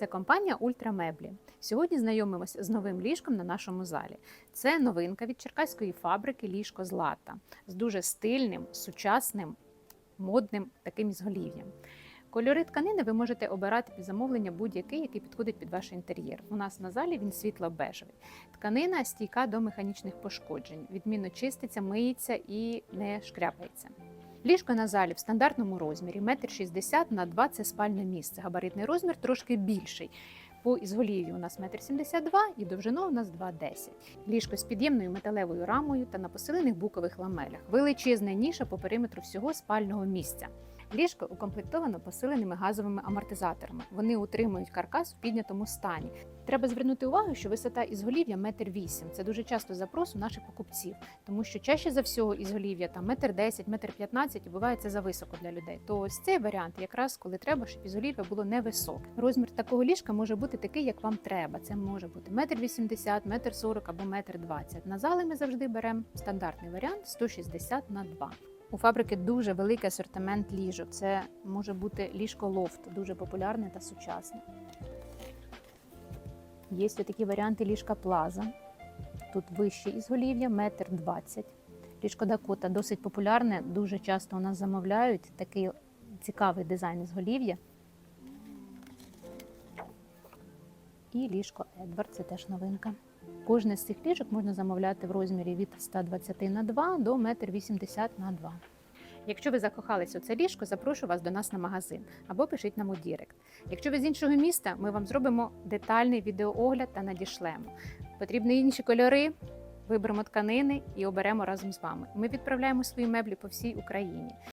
Це компанія Ультрамеблі. Сьогодні знайомимося з новим ліжком на нашому залі. Це новинка від черкаської фабрики ліжко з лата з дуже стильним, сучасним, модним таким ізголів'ям. Кольори тканини ви можете обирати під замовлення будь-який, який підходить під ваш інтер'єр. У нас на залі він світло-бежевий. Тканина стійка до механічних пошкоджень, відмінно чиститься, миється і не шкряпається. Ліжко на залі в стандартному розмірі 1,60 м на 2 – це спальне місце. Габаритний розмір трошки більший. По ізголів'ю у нас 1,72 м і довжину у нас 2,10 Ліжко з під'ємною металевою рамою та на посилених букових ламелях. Величезна ніша по периметру всього спального місця. Ліжко укомплектовано посиленими газовими амортизаторами. Вони утримують каркас в піднятому стані. Треба звернути увагу, що висота ізголів'я 1,8 м. Це дуже часто запрос у наших покупців, тому що чаще за всього ізголів'я там 1,10 м, 1,15 м і буває це зависоко для людей. То ось цей варіант, якраз коли треба, щоб ізголів'я було невисоке. Розмір такого ліжка може бути такий, як вам треба. Це може бути 1,80 м, 1,40 м або 1,20 м. На зали ми завжди беремо стандартний варіант 160 на 2. У фабрики дуже великий асортимент ліжок. Це може бути ліжко лофт, дуже популярне та сучасне. Є такі варіанти ліжка плаза. Тут вище ізголів'я, метр двадцять. Ліжко Дакота досить популярне, дуже часто у нас замовляють такий цікавий дизайн ізголів'я. І ліжко Едвард, це теж новинка. Кожне з цих ліжок можна замовляти в розмірі від 120 на 2 до 1,80 м на 2. Якщо ви закохались у це ліжко, запрошую вас до нас на магазин або пишіть нам у Дірект. Якщо ви з іншого міста, ми вам зробимо детальний відеоогляд та надішлемо. Потрібні інші кольори, виберемо тканини і оберемо разом з вами. Ми відправляємо свої меблі по всій Україні.